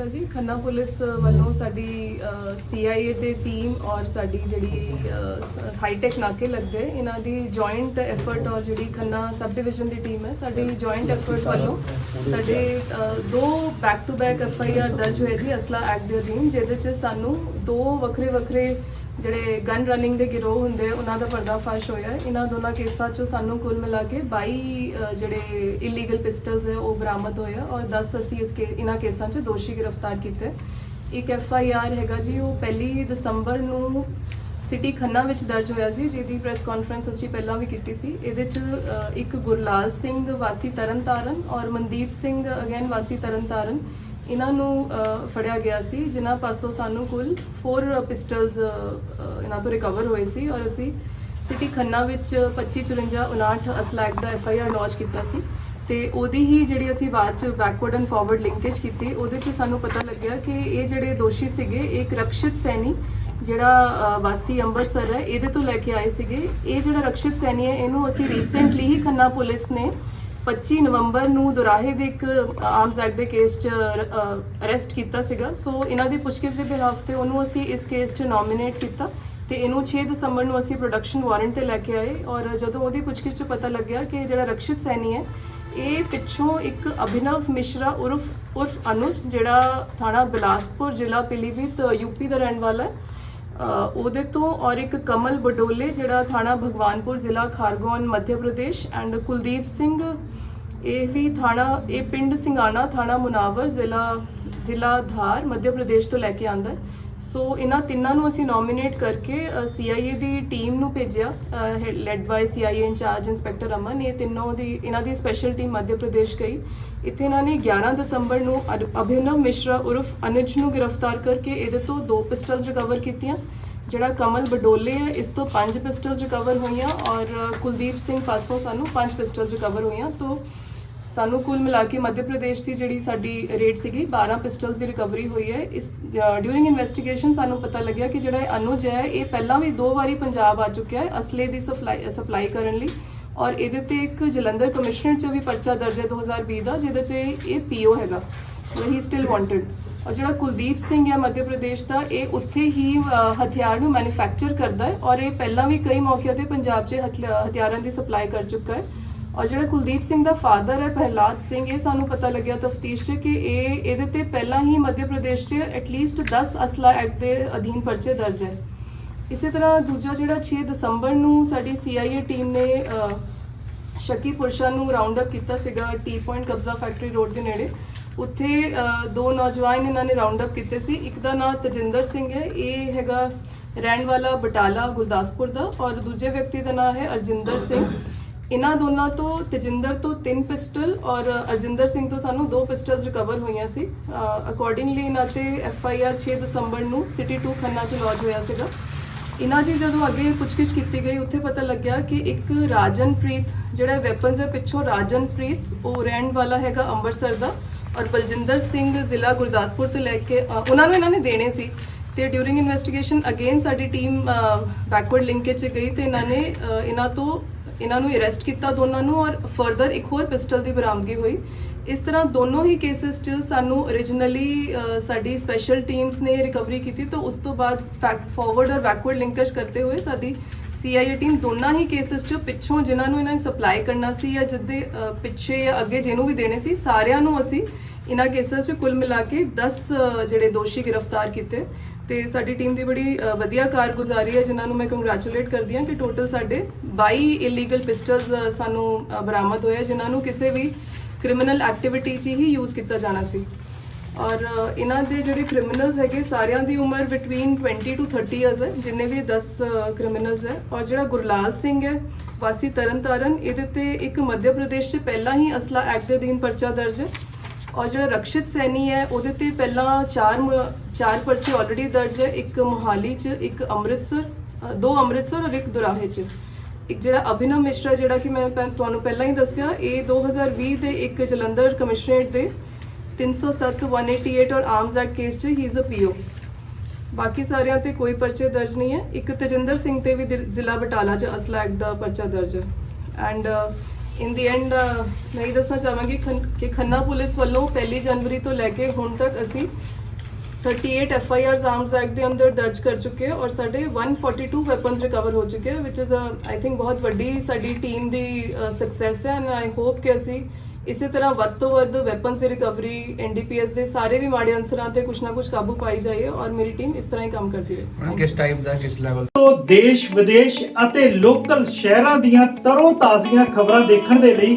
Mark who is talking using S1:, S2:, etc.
S1: ਹੈਗਾ ਜੀ ਖੰਨਾ ਪੁਲਿਸ ਵੱਲੋਂ ਸਾਡੀ ਸੀਆਈਏ ਦੇ ਟੀਮ ਔਰ ਸਾਡੀ ਜਿਹੜੀ ਹਾਈਟੈਕ ਨਾਕੇ ਲੱਗਦੇ, ਇਹਨਾਂ ਦੀ ਜੁਆਇੰਟ ਐਫਰਟ ਔਰ ਜਿਹੜੀ ਖੰਨਾ ਸਬ ਡਿਵੀਜ਼ਨ ਦੀ ਟੀਮ ਹੈ, ਸਾਡੀ ਜੁਆਇੰਟ ਐਫਰਟ ਵੱਲੋਂ ਸਾਡੇ ਦੋ back to back F I R ਦਰਜ ਹੋਏ ਜੀ ਅਸਲਾ ਐਕਟ ਦੇ ਅਧੀਨ, ਜਿਹਦੇ ਚ ਸਾਨੂੰ ਦੋ ਵੱਖਰੇ ਵੱਖਰੇ ਜਿਹੜੇ ਗਨ ਰਨਿੰਗ ਦੇ ਗਿਰੋਹ ਹੁੰਦੇ ਉਹਨਾਂ ਦਾ ਪਰਦਾਫਾਸ਼ ਹੋਇਆ। ਇਹਨਾਂ ਦੋਨਾਂ ਕੇਸਾਂ 'ਚੋਂ ਸਾਨੂੰ ਕੁੱਲ ਮਿਲਾ ਕੇ 22 ਜਿਹੜੇ ਇਲੀਗਲ ਪਿਸਟਲਸ ਹੈ ਉਹ ਬਰਾਮਦ ਹੋਏ ਆ ਔਰ 10 ਅਸੀਂ ਇਸ ਕੇ, ਇਹਨਾਂ ਕੇਸਾਂ 'ਚ ਦੋਸ਼ੀ ਗ੍ਰਿਫਤਾਰ ਕੀਤੇ। ਇੱਕ ਐਫ ਆਈ ਆਰ ਹੈਗਾ ਜੀ, ਉਹ ਪਹਿਲੀ ਦਸੰਬਰ ਨੂੰ ਸਿਟੀ ਖੰਨਾ ਵਿੱਚ ਦਰਜ ਹੋਇਆ ਸੀ, ਜਿਹਦੀ ਪ੍ਰੈਸ ਕਾਨਫਰੰਸ ਅਸੀਂ ਪਹਿਲਾਂ ਵੀ ਕੀਤੀ ਸੀ। ਇਹਦੇ 'ਚ ਇੱਕ ਗੁਰਲਾਲ ਸਿੰਘ, ਵਾਸੀ ਤਰਨਤਾਰਨ ਔਰ ਮਨਦੀਪ ਸਿੰਘ ਅਗੇਨ ਵਾਸੀ ਤਰਨਤਾਰਨ। ਇਹਨਾਂ ਨੂੰ ਫੜਿਆ ਗਿਆ ਸੀ, ਜਿਨ੍ਹਾਂ ਪਾਸੋਂ ਸਾਨੂੰ ਕੁੱਲ 4 ਪਿਸਟਲਸ ਇਹਨਾਂ ਤੋਂ ਰਿਕਵਰ ਹੋਏ ਸੀ ਔਰ ਅਸੀਂ ਸਿਟੀ ਖੰਨਾ ਵਿੱਚ 2554 ਅਸਲਾ ਅਸਲੈਕ ਦਾ ਐਫ ਆਈ ਆਰ ਲੌਂਚ ਕੀਤਾ ਸੀ ਤੇ ਉਹਦੀ ਹੀ ਜਿਹੜੀ ਅਸੀਂ ਬਾਅਦ ਚ ਬੈਕਵਰਡ ਐਂਡ ਫਾਰਵਰਡ ਲਿੰਕੇਜ ਕੀਤੀ, ਉਹਦੇ ਚ ਸਾਨੂੰ ਪਤਾ ਲੱਗਿਆ ਕਿ ਇਹ ਜਿਹੜੇ ਦੋਸ਼ੀ ਸੀਗੇ ਇੱਕ ਰਕਸ਼ਿਤ ਸੈਣੀ ਜਿਹੜਾ ਵਾਸੀ ਅੰਮ੍ਰਿਤਸਰ ਹੈ, ਇਹਦੇ ਤੋਂ ਲੈ ਕੇ ਆਏ ਸੀਗੇ। ਇਹ ਜਿਹੜਾ ਰਕਸ਼ਿਤ ਸੈਣੀ ਹੈ, ਇਹਨੂੰ ਅਸੀਂ ਰੀਸੈਂਟਲੀ ਹੀ ਖੰਨਾ ਪੁਲਿਸ ਨੇ 25 ਨਵੰਬਰ ਨੂੰ ਦੁਰਾਹੇ ਦੇ ਇੱਕ ਆਰਮਸ ਐਕਟ ਦੇ ਕੇਸ 'ਚ ਅਰੈਸਟ ਕੀਤਾ ਸੀਗਾ। ਸੋ ਇਹਨਾਂ ਦੀ ਪੁੱਛਗਿੱਛ ਦੇ ਬਿਹਾਫ ਤੇ ਉਹਨੂੰ ਅਸੀਂ ਇਸ ਕੇਸ 'ਚ ਨੋਮੀਨੇਟ ਕੀਤਾ ਤੇ ਇਹਨੂੰ 6 ਦਸੰਬਰ ਨੂੰ ਅਸੀਂ ਪ੍ਰੋਡਕਸ਼ਨ ਵਾਰੰਟ ਤੇ ਲੈ ਕੇ ਆਏ ਔਰ ਜਦੋਂ ਉਹਦੀ ਪੁੱਛਗਿੱਛ 'ਚ ਪਤਾ ਲੱਗਿਆ ਕਿ ਜਿਹੜਾ ਰਕਸ਼ਿਤ ਸੈਣੀ ਹੈ, ਇਹ ਪਿੱਛੋਂ ਇੱਕ ਅਭਿਨਵ ਮਿਸ਼ਰਾ ਉਰਫ ਉਰਫ ਅਨੁਜ, ਜਿਹੜਾ ਥਾਣਾ ਬਿਲਾਸਪੁਰ ਜ਼ਿਲ੍ਹਾ ਪਿਲੀਭੀਤ ਯੂਪੀ ਦਾ ਰਹਿਣ ਵਾਲਾ ਹੈ। ਉਹਦੇ ਤੋਂ ਔਰ ਇੱਕ ਕਮਲ ਬਡੋਲੇ ਜਿਹੜਾ ਥਾਣਾ ਭਗਵਾਨਪੁਰ ਜ਼ਿਲ੍ਹਾ ਖਾਰਗੋਨ, ਮੱਧ ਪ੍ਰਦੇਸ਼ ਐਂਡ ਕੁਲਦੀਪ ਸਿੰਘ, ਇਹ ਵੀ ਥਾਣਾ, ਇਹ ਪਿੰਡ ਸਿੰਘਾਣਾ ਥਾਣਾ ਮੁਨਾਵਰ ਜ਼ਿਲ੍ਹਾ ਜ਼ਿਲ੍ਹਾ ਧਾਰ, ਮੱਧ ਪ੍ਰਦੇਸ਼ ਤੋਂ ਲੈ ਕੇ ਆਂਦਾ ਸੋ ਇਹਨਾਂ ਤਿੰਨਾਂ ਨੂੰ ਅਸੀਂ ਨੋਮੀਨੇਟ ਕਰਕੇ ਸੀਆਈਏ ਦੀ ਟੀਮ ਨੂੰ ਭੇਜਿਆ led by CIA incharge inspector Aman ਇਹ ਤਿੰਨੋਂ ਦੀ, ਇਹਨਾਂ ਦੀ ਸਪੈਸ਼ਲ ਟੀਮ ਮੱਧ ਪ੍ਰਦੇਸ਼ ਗਈ। ਇੱਥੇ ਇਹਨਾਂ ਨੇ 11 ਦਸੰਬਰ ਨੂੰ ਅਰ- ਅਭਿਨਵ ਮਿਸ਼ਰਾ ਉਰਫ ਅਨੁਜ ਨੂੰ ਗ੍ਰਿਫਤਾਰ ਕਰਕੇ ਇਹਦੇ ਤੋਂ ਦੋ ਪਿਸਟਲਸ ਰਿਕਵਰ ਕੀਤੀਆਂ, ਜਿਹੜਾ ਕਮਲ ਬਡੋਲੇ ਹੈ, ਇਸ ਤੋਂ ਪੰਜ ਪਿਸਟਲਸ ਰਿਕਵਰ ਹੋਈਆਂ ਔਰ ਕੁਲਦੀਪ ਸਿੰਘ ਪਾਸੋਂ ਸਾਨੂੰ ਪੰਜ ਪਿਸਟਲਸ ਰਿਕਵਰ ਹੋਈਆਂ। ਤੋਂ ਸਾਨੂੰ ਕੁੱਲ ਮਿਲਾ ਕੇ ਮੱਧ ਪ੍ਰਦੇਸ਼ ਦੀ ਜਿਹੜੀ ਸਾਡੀ ਰੇਟ ਸੀਗੀ 12 ਪਿਸਟਲਸ ਦੀ ਰਿਕਵਰੀ ਹੋਈ ਹੈ। ਇਸ ਡਿਊਰਿੰਗ ਇਨਵੈਸਟੀਗੇਸ਼ਨ ਸਾਨੂੰ ਪਤਾ ਲੱਗਿਆ ਕਿ ਜਿਹੜਾ ਇਹ ਅਨੁਜ ਹੈ, ਇਹ ਪਹਿਲਾਂ ਵੀ ਦੋ ਵਾਰੀ ਪੰਜਾਬ ਆ ਚੁੱਕਿਆ ਹੈ ਅਸਲੇ ਦੀ ਸਪਲਾਈ ਸਪਲਾਈ ਕਰਨ ਲਈ। ਔਰ ਇਹਦੇ ਤੇ ਇੱਕ ਜਲੰਧਰ ਕਮਿਸ਼ਨਰ ਚ ਵੀ ਪਰਚਾ ਦਰਜ ਹੈ 2020 ਦਾ, ਜਿਹਦੇ ਚ ਇਹ ਪੀਓ ਹੈਗਾ। ਹੀ ਸਟਿਲ ਵਾਂਟਡ ਔਰ ਜਿਹੜਾ ਕੁਲਦੀਪ ਸਿੰਘ ਹੈ ਮੱਧ ਪ੍ਰਦੇਸ਼ ਦਾ, ਇਹ ਉੱਥੇ ਹੀ ਹਥਿਆਰ ਨੂੰ ਮੈਨੂਫੈਕਚਰ ਕਰਦਾ ਹੈ। ਔਰ ਇਹ ਪਹਿਲਾਂ ਵੀ ਕਈ ਮੌਕਿਆਂ ਤੇ ਪੰਜਾਬ 'ਚ ਹਥਿਆ- ਹਥਿਆਰਾਂ ਦੀ ਸਪਲਾਈ ਕਰ ਚੁੱਕਾ ਹੈ। ਔਰ ਜਿਹੜਾ ਕੁਲਦੀਪ ਸਿੰਘ ਦਾ ਫਾਦਰ ਹੈ, ਪ੍ਰਹਲਾਦ ਸਿੰਘ, ਇਹ ਸਾਨੂੰ ਪਤਾ ਲੱਗਿਆ ਤਫਤੀਸ਼ 'ਚ ਕਿ ਇਹ ਇਹਦੇ ਤੇ ਪਹਿਲਾਂ ਹੀ ਮੱਧ ਪ੍ਰਦੇਸ਼ 'ਚ ਐਟਲੀਸਟ 10 ਅਸਲਾ ਐਕਟ ਦੇ ਅਧੀਨ ਪਰਚੇ ਦਰਜ ਹੈ। ਇਸੇ ਤਰ੍ਹਾਂ ਦੂਜਾ ਜਿਹੜਾ 6 ਦਸੰਬਰ ਨੂੰ ਸਾਡੀ ਸੀਆਈਏ ਟੀਮ ਨੇ ਸ਼ੱਕੀ ਪੁਰਸ਼ਾਂ ਨੂੰ ਰਾਉਂਡ ਅਪ ਕੀਤਾ ਸੀਗਾ ਟੀ ਪੁਆਇੰਟ ਕਬਜ਼ਾ ਫੈਕਟਰੀ ਰੋਡ ਦੇ ਨੇੜੇ। ਉੱਥੇ ਦੋ ਨੌਜਵਾਨ ਇਹਨਾਂ ਨੇ ਰਾਉਂਡ ਅਪ ਕੀਤੇ ਸੀ। ਇੱਕ ਦਾ ਨਾਮ ਤਜਿੰਦਰ ਸਿੰਘ ਹੈ, ਇਹ ਹੈਗਾ ਰਹਿਣ ਵਾਲਾ ਬਟਾਲਾ ਗੁਰਦਾਸਪੁਰ ਦਾ ਔਰ ਦੂਜੇ ਵਿਅਕਤੀ ਦਾ ਨਾਮ ਹੈ ਅਰਜਿੰਦਰ ਸਿੰਘ। ਇਹਨਾਂ ਦੋਨਾਂ ਤੋਂ ਤਜਿੰਦਰ ਤੋਂ ਤਿੰਨ ਪਿਸਟਲ ਔਰ ਅਰਜਿੰਦਰ ਸਿੰਘ ਤੋਂ ਸਾਨੂੰ ਦੋ ਪਿਸਟਲਸ ਰਿਕਵਰ ਹੋਈਆਂ ਸੀ। ਅਕੋਰਡਿੰਗਲੀ ਇਹਨਾਂ ਤੇ ਐਫ ਆਈ ਆਰ 6 ਦਸੰਬਰ ਨੂੰ ਸਿਟੀ 2 ਖੰਨਾ ਚ ਲੌਜ ਹੋਇਆ ਸੀਗਾ। ਇਹਨਾਂ ਦੀ ਜਦੋਂ ਅੱਗੇ ਪੁੱਛਗਿੱਛ ਕੀਤੀ ਗਈ, ਉੱਥੇ ਪਤਾ ਲੱਗਿਆ ਕਿ ਇੱਕ ਰਾਜਨਪ੍ਰੀਤ, ਜਿਹੜਾ ਵੈਪਨਸ ਹੈ ਪਿੱਛੋਂ ਰਾਜਨਪ੍ਰੀਤ, ਉਹ ਰਹਿਣ ਵਾਲਾ ਹੈਗਾ ਅੰਮ੍ਰਿਤਸਰ ਦਾ ਔਰ ਬਲਜਿੰਦਰ ਸਿੰਘ ਜ਼ਿਲ੍ਹਾ ਗੁਰਦਾਸਪੁਰ ਤੋਂ ਲੈ ਕੇ ਉਹਨਾਂ ਨੂੰ ਇਹਨਾਂ ਨੇ ਦੇਣੇ ਸੀ। ਤੇ ਡਿਊਰਿੰਗ ਇਨਵੈਸਟੀਗੇਸ਼ਨ ਅਗੇਨ ਸਾਡੀ ਟੀਮ ਬੈਕਵਰਡ ਲਿੰਕੇਜ ਚ ਗਈ ਤੇ ਇਹਨਾਂ ਨੇ ਇਹਨਾਂ ਤੋਂ ਇਹਨਾਂ ਨੂੰ ਅਰੈਸਟ ਕੀਤਾ ਦੋਨਾਂ ਨੂੰ ਔਰ ਫਰਦਰ ਇੱਕ ਹੋਰ ਪਿਸਟਲ ਦੀ ਬਰਾਮਦਗੀ ਹੋਈ। ਇਸ ਤਰ੍ਹਾਂ ਦੋਨੋਂ ਹੀ ਕੇਸਿਸ 'ਚ ਸਾਨੂੰ originally ਸਾਡੀ ਸਪੈਸ਼ਲ ਟੀਮਸ ਨੇ ਰਿਕਵਰੀ ਕੀਤੀ ਤਾਂ ਉਸ ਤੋਂ ਬਾਅਦ ਫੈਕਟ ਫਾਰਵਰਡ ਔਰ ਬੈਕਵਰਡ ਲਿੰਕੇਜ ਕਰਦੇ ਹੋਏ ਸਾਡੀ ਸੀਆਈਏ ਟੀਮ ਦੋਨਾਂ ਹੀ ਕੇਸਿਸ 'ਚ ਪਿੱਛੋਂ ਜਿਨ੍ਹਾਂ ਨੂੰ ਇਹਨਾਂ ਨੇ ਸਪਲਾਈ ਕਰਨਾ ਸੀ ਜਾਂ ਜਿੱਦੇ ਪਿੱਛੇ ਜਾਂ ਅੱਗੇ ਜਿਹਨੂੰ ਵੀ ਦੇਣੇ ਸੀ, ਸਾਰਿਆਂ ਨੂੰ ਅਸੀਂ ਇਹਨਾਂ ਕੇਸਿਸ 'ਚ ਕੁੱਲ ਮਿਲਾ ਕੇ 10 ਜਿਹੜੇ ਦੋਸ਼ੀ ਗ੍ਰਿਫਤਾਰ ਕੀਤੇ। ਤੇ ਸਾਡੀ ਟੀਮ ਦੀ ਬੜੀ ਅ, ਵਧੀਆ ਕਾਰਗੁਜ਼ਾਰੀ ਹੈ ਜਿਨ੍ਹਾਂ ਨੂੰ ਮੈਂ ਕੰਗ੍ਰੈਚੁਲੇਟ ਕਰਦੀ ਹਾਂ ਕਿ ਟੋਟਲ ਸਾਡੇ 22 ਇਲੀਗਲ ਪਿਸਟਲਸ ਸਾਨੂੰ ਅ, ਬਰਾਮਦ ਹੋਏ ਜਿਨ੍ਹਾਂ ਨੂੰ ਕਿਸੇ ਵੀ ਕ੍ਰਿਮੀਨਲ ਐਕਟੀਵਿਟੀ 'ਚ ਹੀ ਯੂਜ਼ ਕੀਤਾ ਜਾਣਾ ਸੀ। ਔਰ ਅ, ਇਹਨਾਂ ਦੇ ਜਿਹੜੇ ਕ੍ਰਿਮੀਨਲਸ ਹੈਗੇ ਸਾਰਿਆਂ ਦੀ ਉਮਰ ਬਿਟਵੀਨ 20 ਟੂ 30 ਇਅਰਸ ਹੈ ਜਿੰਨੇ ਵੀ 10 ਕ੍ਰਿਮੀਨਲਸ ਹੈ। ਔਰ ਜਿਹੜਾ ਗੁਰਲਾਲ ਸਿੰਘ ਹੈ ਵਾਸੀ ਤਰਨਤਾਰਨ ਇਹਦੇ ਤੇ ਇੱਕ ਮੱਧ ਪ੍ਰਦੇਸ਼ 'ਚ ਪਹਿਲਾਂ ਹੀ ਅਸਲਾ ਐਕਟ ਦੇ ਅਧੀਨ ਪਰਚਾ ਦਰਜ ਹੈ। ਔਰ ਜਿਹੜਾ ਰਕਸ਼ਿਤ ਸੈਣੀ ਹੈ ਉਹਦੇ ਤੇ ਪਹਿਲਾਂ ਚਾਰ ਮ ਚਾਰ ਪਰਚੇ ਆਲਰੇਡੀ ਦਰਜ ਹੈ, ਇੱਕ ਮੋਹਾਲੀ 'ਚ, ਇੱਕ ਅੰਮ੍ਰਿਤਸਰ ਦੋ ਅੰਮ੍ਰਿਤਸਰ ਔਰ ਇੱਕ ਦੁਰਾਹੇ 'ਚ। ਇੱਕ ਜਿਹੜਾ ਅਭਿਨਵ ਮਿਸ਼ਰਾ ਜਿਹੜਾ ਕਿ ਮੈਂ ਪਹਿ- ਤੁਹਾਨੂੰ ਪਹਿਲਾਂ ਹੀ ਦੱਸਿਆ, ਇਹ 2020 ਦੇ ਇੱਕ ਜਲੰਧਰ ਕਮਿਸ਼ਨਰੇਟ ਦੇ 307 188 ਔਰ ਆਰਮਸ ਐਕਟ ਕੇਸ 'ਚ ਹੀ ਇਜ਼ ਅ ਪੀਓ ਬਾਕੀ ਸਾਰਿਆਂ ਤੇ ਕੋਈ ਪਰਚੇ ਦਰਜ ਨਹੀਂ ਹੈ। ਇੱਕ ਤਜਿੰਦਰ ਸਿੰਘ ਤੇ ਵੀ ਦਿਲ- ਜ਼ਿਲ੍ਹਾ ਬਟਾਲਾ 'ਚ ਅਸਲਾ ਐਕਟ ਦਾ ਪਰਚਾ ਦਰਜ ਹੈ। ਐਂਡ ਇਨ ਦੀ ਐਂਡ ਮੈਂ ਇਹ ਦੱਸਣਾ ਚਾਹਾਂਗੀ ਖੰਨ- ਕਿ ਖੰਨਾ ਪੁਲਿਸ ਵੱਲੋਂ 1 ਜਨਵਰੀ ਤੋਂ ਲੈ ਕੇ ਹੁਣ ਤੱਕ ਅਸੀਂ 38 F I Rs arms act ਦੇ ਅੰਦਰ ਦਰਜ ਕਰ ਚੁੱਕੇ ਹਾਂ ਔਰ ਸਾਡੇ 142 ਵੈਪਨਸ ਰਿਕਵਰ ਹੋ ਚੁੱਕੇ ਹਨ ਵਿਚ ਇਜ਼ ਆਈ ਥਿੰਕ ਬਹੁਤ ਵੱਡੀ ਸਾਡੀ ਟੀਮ ਦੀ ਸਕਸੈਸ ਹੈ ਐਂਡ ਆਈ ਹੋਪ ਕਿ ਅਸੀਂ ਇਸੇ ਤਰ੍ਹਾਂ ਵੱਧ ਤੋਂ ਵੱਧ ਵੈਪਨਸ ਦੀ ਰਿਕਵਰੀ ਐਨਡੀਪੀਐਸ ਦੇ ਸਾਰੇ ਵੀ ਮਾੜੇ ਅਨਸਰਾਂ ਤੇ ਕੁਛ ਨਾ ਕੁਛ ਕਾਬੂ ਪਾਈ ਜਾਈਏ ਔਰ ਮੇਰੀ ਟੀਮ ਇਸ ਤਰ੍ਹਾਂ ਹੀ ਕੰਮ ਕਰਦੀ ਰਹੇ।
S2: ਕਿਸ ਟਾਈਪ ਦਾ ਕਿਸ ਲੈਵਲ
S3: ਤੋਂ ਦੇਸ਼ ਵਿਦੇਸ਼ ਅਤੇ ਲੋਕਲ ਸ਼ਹਿਰਾਂ ਦੀਆਂ ਤਰੋ ਤਾਜ਼ੀਆਂ ਖਬਰਾਂ ਦੇਖਣ ਦੇ ਲਈ